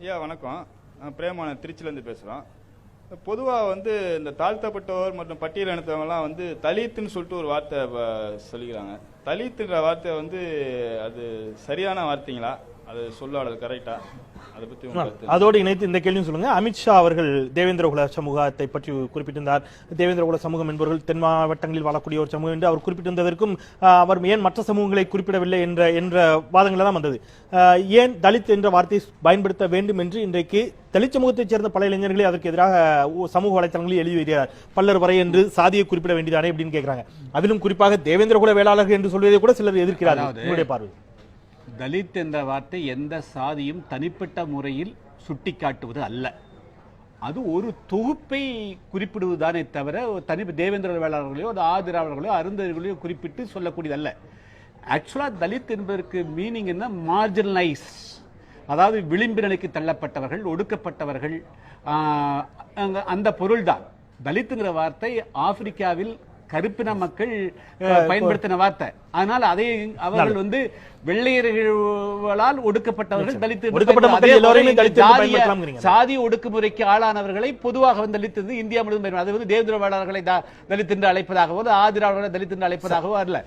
ஐயா வணக்கம். நான் பிரேமான திருச்சிலேருந்து பேசுகிறோம் பொதுவாக வந்து இந்த தாழ்த்தப்பட்டவர் மற்றும் பட்டியல் இனத்தவங்கலாம் வந்து தலித்துன்னு சொல்லிட்டு ஒரு வார்த்தை சொல்லிக்கிறாங்க. தலித்துன்ற வார்த்தை வந்து அது சரியான வார்த்தைங்களா? அது சொல்லாடல் கரெக்டா? அதை கருத்து அதோடு இணைத்து இந்த கேள்வியும் சொல்லுங்க. அமித்ஷா அவர்கள் தேவேந்திரகுல சமூகத்தை பற்றி குறிப்பிட்டிருந்தார். தேவேந்திரகுல சமூகம் என்பவர்கள் தென் மாவட்டங்களில் வாழக்கூடிய ஒரு சமூகம் என்று அவர் குறிப்பிட்டிருந்ததற்கும் அவர் ஏன் மற்ற சமூகங்களை குறிப்பிடவில்லை என்ற என்ற வாதங்கள் எல்லாம் வந்தது. ஏன் தலித் என்ற வார்த்தையை பயன்படுத்த வேண்டும் என்று இன்றைக்கு தலித் சமூகத்தைச் சேர்ந்த பல இளைஞர்களே அதற்கு எதிராக சமூக வலைத்தளங்களில் எழுதி வருகிறார். பல்லர் வரை என்று சாதியை குறிப்பிட வேண்டியதானே அப்படின்னு கேட்கிறாங்க அதிலும் குறிப்பாக தேவேந்திரகுல வேளாளர்கள் என்று சொல்வதை கூட சிலர் எதிர்க்கிறார்கள். அதாவது- உங்களுடைய பார்வை. தலித் என்ற வார்த்தை எந்த சாதியும் தனிப்பட்ட முறையில் சுட்டிக்காட்டுவது அல்ல. அது ஒரு தொகுப்பை குறிப்பிடுவதுதானே தவிர தனி தேவேந்திர வேளாளர்களையோ அது ஆதிராவர்களையோ அருந்தர்களையோ குறிப்பிட்டு சொல்லக்கூடியது அல்ல ஆக்சுவலாக தலித் என்பதற்கு மீனிங் என்ன? மார்ஜினலைஸ் அதாவது விளிம்பு நிலைக்கு தள்ளப்பட்டவர்கள் ஒடுக்கப்பட்டவர்கள் அந்த பொருள்தான். தலித்துங்கிற வார்த்தை ஆப்பிரிக்காவில் கருப்பின மக்கள் அஹ், பயன்படுத்தின வார்த்தை. ஆனால் அதை அவர்கள் வந்து வெள்ளையர்களால் ஒடுக்கப்பட்டவர்கள் தலித்து தலித்து. சாதி ஒடுக்குமுறைக்கு ஆளானவர்களை பொதுவாக வந்து தலித் என்று இந்தியா முழுவதும். அது வந்து தேவேந்திர வேளாளர்களை தலித் என்று அழைப்பதாகவோ ஆதிராளர்களை தலித் என்று அழைப்பதாகவோ அல்ல.